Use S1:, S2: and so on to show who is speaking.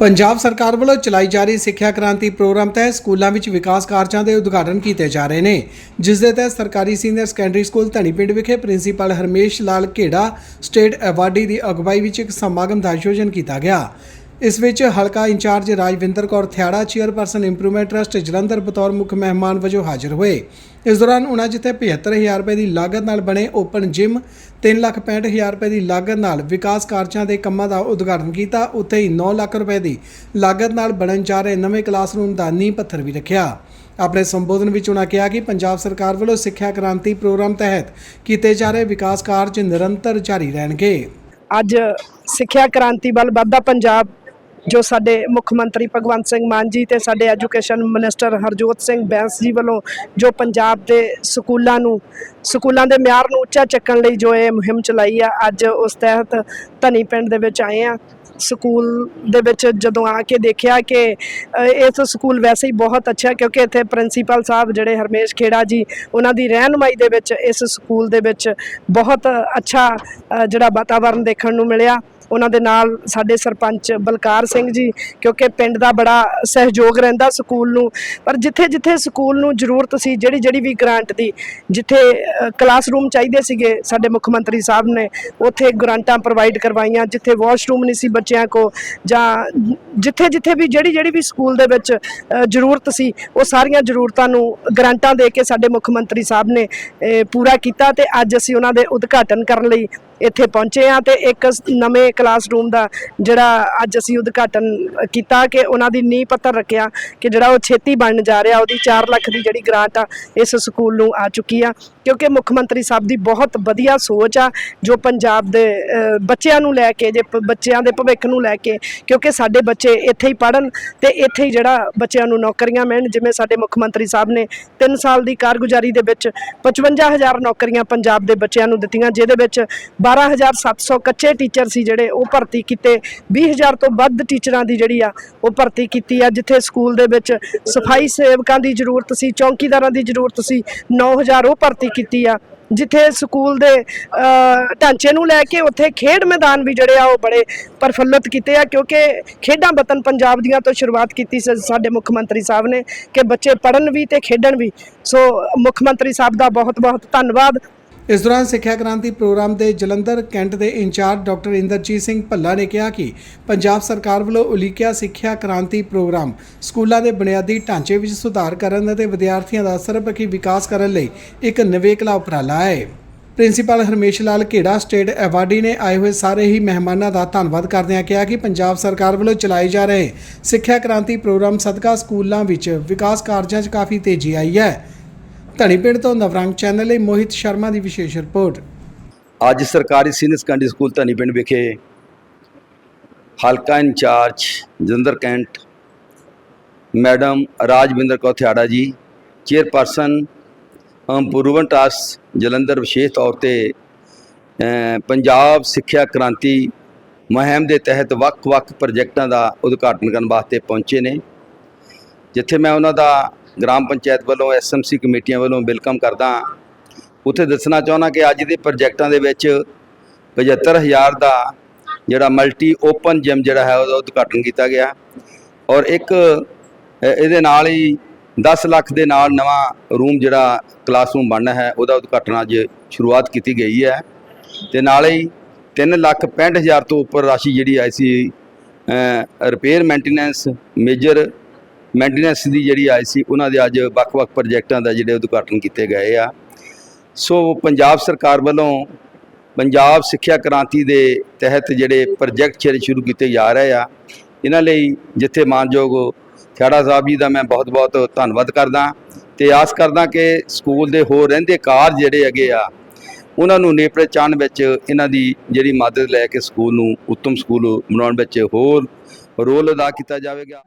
S1: ਪੰਜਾਬ ਸਰਕਾਰ ਵੱਲੋਂ ਚਲਾਈ ਜਾ ਰਹੀ ਸਿੱਖਿਆ ਕ੍ਰਾਂਤੀ ਪ੍ਰੋਗਰਾਮ ਤਹਿਤ ਸਕੂਲਾਂ ਵਿੱਚ ਵਿਕਾਸ ਕਾਰਜਾਂ ਦੇ ਉਦਘਾਟਨ ਕੀਤੇ ਜਾ ਰਹੇ ਨੇ, ਜਿਸ ਦੇ ਤਹਿਤ ਸਰਕਾਰੀ ਸੀਨੀਅਰ ਸੈਕੰਡਰੀ ਸਕੂਲ ਧਣੀਪਿੰਡ ਵਿਖੇ principal Harmesh Lal Ghera state awardee ਦੀ ਅਗਵਾਈ ਵਿੱਚ ਇੱਕ ਸਮਾਗਮ ਦਾ ਆਯੋਜਨ ਕੀਤਾ ਗਿਆ। ਇਸ ਵਿੱਚ ਹਲਕਾ incharge Rajwinder Kaur Thiara, chairperson improvement trust Jalandhar ਬਤੌਰ ਮੁੱਖ ਮਹਿਮਾਨ ਵਜੋਂ ਹਾਜ਼ਰ ਹੋਏ। ਇਸ ਦੌਰਾਨ ਉਹਨਾਂ ਜਿੱਥੇ 75000 ਰੁਪਏ ਦੀ ਲਾਗਤ ਨਾਲ ਬਣੇ ਓਪਨ ਜਿਮ 365000 ਰੁਪਏ ਦੀ ਲਾਗਤ ਨਾਲ ਵਿਕਾਸ ਕਾਰਜਾਂ ਦੇ ਕੰਮਾਂ ਦਾ ਉਦਘਾਟਨ ਕੀਤਾ, ਉੱਥੇ ਹੀ 9 ਲੱਖ ਰੁਪਏ ਦੀ ਲਾਗਤ ਨਾਲ ਬਣਨ ਜਾ ਰਹੇ ਨਵੇਂ ਕਲਾਸਰੂਮ ਦਾ ਨੀਂਹ ਪੱਥਰ ਵੀ ਰੱਖਿਆ। ਆਪਣੇ ਸੰਬੋਧਨ ਵਿੱਚ ਉਹਨਾਂ ਕਿਹਾ ਕਿ ਪੰਜਾਬ ਸਰਕਾਰ ਵੱਲੋਂ ਸਿੱਖਿਆ ਕ੍ਰਾਂਤੀ ਪ੍ਰੋਗਰਾਮ ਤਹਿਤ ਕੀਤੇ ਜਾ ਰਹੇ ਵਿਕਾਸ ਕਾਰਜ ਨਿਰੰਤਰ ਜਾਰੀ ਰਹਿਣਗੇ।
S2: ਅੱਜ ਸਿੱਖਿਆ ਕ੍ਰਾਂਤੀ ਵੱਲ ਵੱਧਦਾ ਪੰਜਾਬ ਜੋ ਸਾਡੇ ਮੁੱਖ ਮੰਤਰੀ ਭਗਵੰਤ ਸਿੰਘ ਮਾਨ ਜੀ ਤੇ ਸਾਡੇ ਐਜੂਕੇਸ਼ਨ ਮਿਨਿਸਟਰ ਹਰਜੋਤ ਸਿੰਘ ਬੈਂਸ ਜੀ ਵੱਲੋਂ ਜੋ ਪੰਜਾਬ ਦੇ ਸਕੂਲਾਂ ਨੂੰ, ਸਕੂਲਾਂ ਦੇ ਮਿਆਰ ਨੂੰ ਉੱਚਾ ਚੱਕਣ ਲਈ ਜੋ ਇਹ ਮੁਹਿੰਮ ਚਲਾਈ ਆ, ਅੱਜ ਉਸ ਤਹਿਤ ਧਨੀ ਪਿੰਡ ਦੇ ਵਿੱਚ ਆਏ ਆ। ਸਕੂਲ ਦੇ ਵਿੱਚ ਜਦੋਂ ਆ ਕੇ ਦੇਖਿਆ ਕਿ ਇਸ ਸਕੂਲ ਵੈਸੇ ਹੀ ਬਹੁਤ ਅੱਛਾ ਕਿਉਂਕਿ ਇੱਥੇ ਪ੍ਰਿੰਸੀਪਲ ਸਾਹਿਬ ਜਿਹੜੇ ਹਰਮੇਸ਼ ਖੇੜਾ ਜੀ, ਉਹਨਾਂ ਦੀ ਰਹਿਨੁਮਾਈ ਦੇ ਵਿੱਚ ਇਸ ਸਕੂਲ ਦੇ ਵਿੱਚ ਬਹੁਤ ਅੱਛਾ ਜਿਹੜਾ ਵਾਤਾਵਰਣ ਦੇਖਣ ਨੂੰ ਮਿਲਿਆ। ਉਹਨਾਂ ਦੇ ਨਾਲ ਸਾਡੇ ਸਰਪੰਚ ਬਲਕਾਰ ਸਿੰਘ ਜੀ, ਕਿਉਂਕਿ ਪਿੰਡ ਦਾ ਬੜਾ ਸਹਿਯੋਗ ਰਹਿੰਦਾ ਸਕੂਲ ਨੂੰ। ਪਰ ਜਿੱਥੇ ਜਿੱਥੇ ਸਕੂਲ ਨੂੰ ਜ਼ਰੂਰਤ ਸੀ, ਜਿਹੜੀ ਜਿਹੜੀ ਵੀ ਗ੍ਰਾਂਟ ਦੀ, ਜਿੱਥੇ ਕਲਾਸਰੂਮ ਚਾਹੀਦੇ ਸੀਗੇ ਸਾਡੇ ਮੁੱਖ ਮੰਤਰੀ ਸਾਹਿਬ ਨੇ, ਉੱਥੇ ਗ੍ਰਾਂਟਾਂ ਪ੍ਰੋਵਾਈਡ ਕਰਵਾਈਆਂ, ਜਿੱਥੇ ਵਾਸ਼ਰੂਮ ਨਹੀਂ ਸੀ ਬੱਚਿਆਂ ਕੋ ਜਾਂ ਜਿੱਥੇ ਜਿੱਥੇ ਵੀ ਜਿਹੜੀ ਜਿਹੜੀ ਵੀ ਸਕੂਲ ਦੇ ਵਿੱਚ ਜ਼ਰੂਰਤ ਸੀ, ਉਹ ਸਾਰੀਆਂ ਜ਼ਰੂਰਤਾਂ ਨੂੰ ਗ੍ਰਾਂਟਾਂ ਦੇ ਕੇ ਸਾਡੇ ਮੁੱਖ ਮੰਤਰੀ ਸਾਹਿਬ ਨੇ ਪੂਰਾ ਕੀਤਾ ਤੇ ਅੱਜ ਅਸੀਂ ਉਹਨਾਂ ਦੇ ਉਦਘਾਟਨ ਕਰਨ ਲਈ ਇੱਥੇ ਪਹੁੰਚੇ ਆ ਤੇ ਇੱਕ ਨਵੇਂ ਕਲਾਸਰੂਮ ਦਾ ਜਿਹੜਾ ਅੱਜ ਅਸੀਂ ਉਦਘਾਟਨ ਕੀਤਾ ਕਿ ਉਹਨਾਂ ਦੀ ਨੀਂਹ ਪੱਥਰ ਰੱਖਿਆ ਕਿ ਜਿਹੜਾ ਉਹ ਛੇਤੀ ਬਣਨ ਜਾ ਰਿਹਾ, ਉਹਦੀ 4 ਲੱਖ ਦੀ ਜਿਹੜੀ ਗ੍ਰਾਂਟ ਆ, ਇਸ ਸਕੂਲ ਨੂੰ ਆ ਚੁੱਕੀ ਆ। ਕਿਉਂਕਿ ਮੁੱਖ ਮੰਤਰੀ ਸਾਹਿਬ ਦੀ ਬਹੁਤ ਵਧੀਆ ਸੋਚ ਆ, ਜੋ ਪੰਜਾਬ ਦੇ ਬੱਚਿਆਂ ਨੂੰ ਲੈ ਕੇ, ਜੇ ਬੱਚਿਆਂ ਦੇ ਭਵਿੱਖ ਨੂੰ ਲੈ ਕੇ, ਕਿਉਂਕਿ ਸਾਡੇ ਬੱਚੇ ਇੱਥੇ ਹੀ ਪੜਨ ਤੇ ਇੱਥੇ ਹੀ ਜਿਹੜਾ ਬੱਚਿਆਂ ਨੂੰ ਨੌਕਰੀਆਂ ਮਿਲਣ, ਜਿਵੇਂ ਸਾਡੇ ਮੁੱਖ ਮੰਤਰੀ ਸਾਹਿਬ ਨੇ 3 ਸਾਲ ਦੀ ਕਾਰਗੁਜ਼ਾਰੀ ਦੇ ਵਿੱਚ 55000 ਨੌਕਰੀਆਂ ਪੰਜਾਬ ਦੇ ਬੱਚਿਆਂ ਨੂੰ ਦਿੱਤੀਆਂ, ਜਿਹਦੇ ਵਿੱਚ 12700 ਕੱਚੇ ਟੀਚਰ ਸੀ ਜਿਹੜੇ, ਉਹ ਭਰਤੀ ਕੀਤੇ। 20000 ਤੋਂ ਵੱਧ ਟੀਚਰਾਂ ਦੀ ਜਿਹੜੀ ਆ, ਉਹ ਭਰਤੀ ਕੀਤੀ ਆ, ਜਿੱਥੇ ਸਕੂਲ ਦੇ ਵਿੱਚ ਸਫ਼ਾਈ ਸੇਵਕਾਂ ਦੀ ਜ਼ਰੂਰਤ ਸੀ, ਚੌਂਕੀਦਾਰਾਂ ਦੀ ਜ਼ਰੂਰਤ ਸੀ 9000 ਉਹ ਭਰਤੀ ਕੀਤੀ ਆ, ਜਿੱਥੇ ਸਕੂਲ ਦੇ ਢਾਂਚੇ ਨੂੰ ਲੈ ਕੇ ਉੱਥੇ ਖੇਡ ਮੈਦਾਨ ਵੀ ਜਿਹੜੇ ਆ, ਉਹ ਬੜੇ ਪ੍ਰਫੁੱਲਤ ਕੀਤੇ ਆ, ਕਿਉਂਕਿ ਖੇਡਾਂ ਵਤਨ ਪੰਜਾਬ ਦੀਆਂ ਤੋਂ ਸ਼ੁਰੂਆਤ ਕੀਤੀ ਸੀ ਸਾਡੇ ਮੁੱਖ ਮੰਤਰੀ ਸਾਹਿਬ ਨੇ, ਕਿ ਬੱਚੇ ਪੜ੍ਹਨ ਵੀ ਤੇ ਖੇਡਣ ਵੀ। ਸੋ ਮੁੱਖ ਮੰਤਰੀ ਸਾਹਿਬ ਦਾ ਬਹੁਤ ਬਹੁਤ ਧੰਨਵਾਦ।
S1: ਇਸ ਦੌਰਾਨ ਸਿੱਖਿਆ ਕ੍ਰਾਂਤੀ ਪ੍ਰੋਗਰਾਮ ਦੇ ਜਲੰਧਰ ਕੈਂਟ ਦੇ ਇੰਚਾਰਜ ਡਾਕਟਰ ਇੰਦਰਜੀਤ ਸਿੰਘ ਭੱਲਾ ਨੇ ਕਿਹਾ ਕਿ ਪੰਜਾਬ ਸਰਕਾਰ ਵੱਲੋਂ ਉਲੀਕਿਆ ਸਿੱਖਿਆ ਕ੍ਰਾਂਤੀ ਪ੍ਰੋਗਰਾਮ ਸਕੂਲਾਂ ਦੇ ਬੁਨਿਆਦੀ ਢਾਂਚੇ ਵਿੱਚ ਸੁਧਾਰ ਕਰਨ ਅਤੇ ਵਿਦਿਆਰਥੀਆਂ ਦਾ ਸਰਬਪੱਖੀ ਵਿਕਾਸ ਕਰਨ ਲਈ ਇੱਕ ਨਿਵੇਕਲਾ ਉਪਰਾਲਾ ਹੈ। Principal Harmesh Lal Ghera state awardee ਨੇ ਆਏ ਹੋਏ ਸਾਰੇ ਹੀ ਮਹਿਮਾਨਾਂ ਦਾ ਧੰਨਵਾਦ ਕਰਦਿਆਂ ਕਿਹਾ ਕਿ ਪੰਜਾਬ ਸਰਕਾਰ ਵੱਲੋਂ ਚਲਾਏ ਜਾ ਰਹੇ ਸਿੱਖਿਆ ਕ੍ਰਾਂਤੀ ਪ੍ਰੋਗਰਾਮ ਸਦਕਾ ਸਕੂਲਾਂ ਵਿੱਚ ਵਿਕਾਸ ਕਾਰਜਾਂ 'ਚ ਕਾਫੀ ਤੇਜ਼ੀ ਆਈ ਹੈ। ਧਣੀਪਿੰਡ ਤੋਂ ਨਵਰੰਗ ਚੈਨਲ ਲਈ ਮੋਹਿਤ ਸ਼ਰਮਾ ਦੀ ਵਿਸ਼ੇਸ਼ ਰਿਪੋਰਟ।
S3: ਅੱਜ ਸਰਕਾਰੀ ਸੀਨੀਅਰ ਸੈਕੰਡਰੀ ਸਕੂਲ ਧਨੀਪਿੰਡ ਵਿਖੇ ਹਲਕਾ incharge Jalandhar cantt, madam Rajwinder Kaur Thiara ji, chairperson improvement trust Jalandhar ਵਿਸ਼ੇਸ਼ ਤੌਰ ਤੇ ਪੰਜਾਬ ਸਿੱਖਿਆ ਕ੍ਰਾਂਤੀ ਮੁਹਿੰਮ ਦੇ ਤਹਿਤ ਵੱਖ-ਵੱਖ ਪ੍ਰੋਜੈਕਟਾਂ ਦਾ ਉਦਘਾਟਨ ਕਰਨ ਵਾਸਤੇ ਪਹੁੰਚੇ ਨੇ, ਜਿੱਥੇ ਮੈਂ ਉਹਨਾਂ ਦਾ ਗ੍ਰਾਮ ਪੰਚਾਇਤ ਵੱਲੋਂ ਐਸਐਮਸੀ ਕਮੇਟੀਆਂ ਵੱਲੋਂ ਵੈਲਕਮ ਕਰਦਾ ਉੱਥੇ ਦੱਸਣਾ ਚਾਹੁੰਦਾ ਕਿ ਅੱਜ ਦੇ ਪ੍ਰੋਜੈਕਟਾਂ ਦੇ ਵਿੱਚ 75000 ਦਾ ਜਿਹੜਾ ਮਲਟੀ ਓਪਨ ਜਿਮ ਜਿਹੜਾ ਹੈ, ਉਹਦਾ ਉਦਘਾਟਨ ਕੀਤਾ ਗਿਆ। ਔਰ ਇੱਕ ਇਹਦੇ ਨਾਲ ਹੀ 10 ਲੱਖ ਦੇ ਨਾਲ ਨਵਾਂ ਰੂਮ ਜਿਹੜਾ ਕਲਾਸਰੂਮ ਬਣਨਾ ਹੈ, ਉਹਦਾ ਉਦਘਾਟਨ ਅੱਜ ਸ਼ੁਰੂਆਤ ਕੀਤੀ ਗਈ ਹੈ। ਤੇ ਨਾਲ ਹੀ 3 ਲੱਖ 65000 ਤੋਂ ਉੱਪਰ ਰਾਸ਼ੀ ਜਿਹੜੀ ਆਈ ਸੀ ਰਿਪੇਅਰ ਮੇਨਟੇਨੈਂਸ ਮੇਜਰ ਮੇਨਟੇਨੈਂਸ ਦੀ ਜਿਹੜੀ ਆਈ ਸੀ, ਉਹਨਾਂ ਦੇ ਅੱਜ ਵੱਖ-ਵੱਖ ਪ੍ਰੋਜੈਕਟਾਂ ਦਾ ਜਿਹੜੇ ਉਦਘਾਟਨ ਕੀਤੇ ਗਏ ਆ। ਸੋ ਪੰਜਾਬ ਸਰਕਾਰ ਵੱਲੋਂ ਪੰਜਾਬ ਸਿੱਖਿਆ ਕ੍ਰਾਂਤੀ ਦੇ ਤਹਿਤ ਜਿਹੜੇ ਪ੍ਰੋਜੈਕਟ ਜਿਹੜੇ ਸ਼ੁਰੂ ਕੀਤੇ ਜਾ ਰਹੇ ਆ, ਇਹਨਾਂ ਲਈ ਜਿੱਥੇ ਮਾਨਯੋਗ ਖਿਆੜਾ ਸਾਹਿਬ ਜੀ ਦਾ ਮੈਂ ਬਹੁਤ-ਬਹੁਤ ਧੰਨਵਾਦ ਕਰਦਾ ਤੇ ਆਸ ਕਰਦਾ ਕਿ ਸਕੂਲ ਦੇ ਹੋਰ ਰਹਿੰਦੇ ਕਾਰਜ ਜਿਹੜੇ ਹੈਗੇ ਆ, ਉਹਨਾਂ ਨੂੰ ਨੇਪਰੇ ਚਾਣ ਵਿੱਚ ਇਹਨਾਂ ਦੀ ਜਿਹੜੀ ਮਦਦ ਲੈ ਕੇ ਸਕੂਲ ਨੂੰ ਉੱਤਮ ਸਕੂਲ ਬਣਾਉਣ ਵਿੱਚ ਹੋਰ ਰੋਲ ਅਦਾ ਕੀਤਾ ਜਾਵੇਗਾ।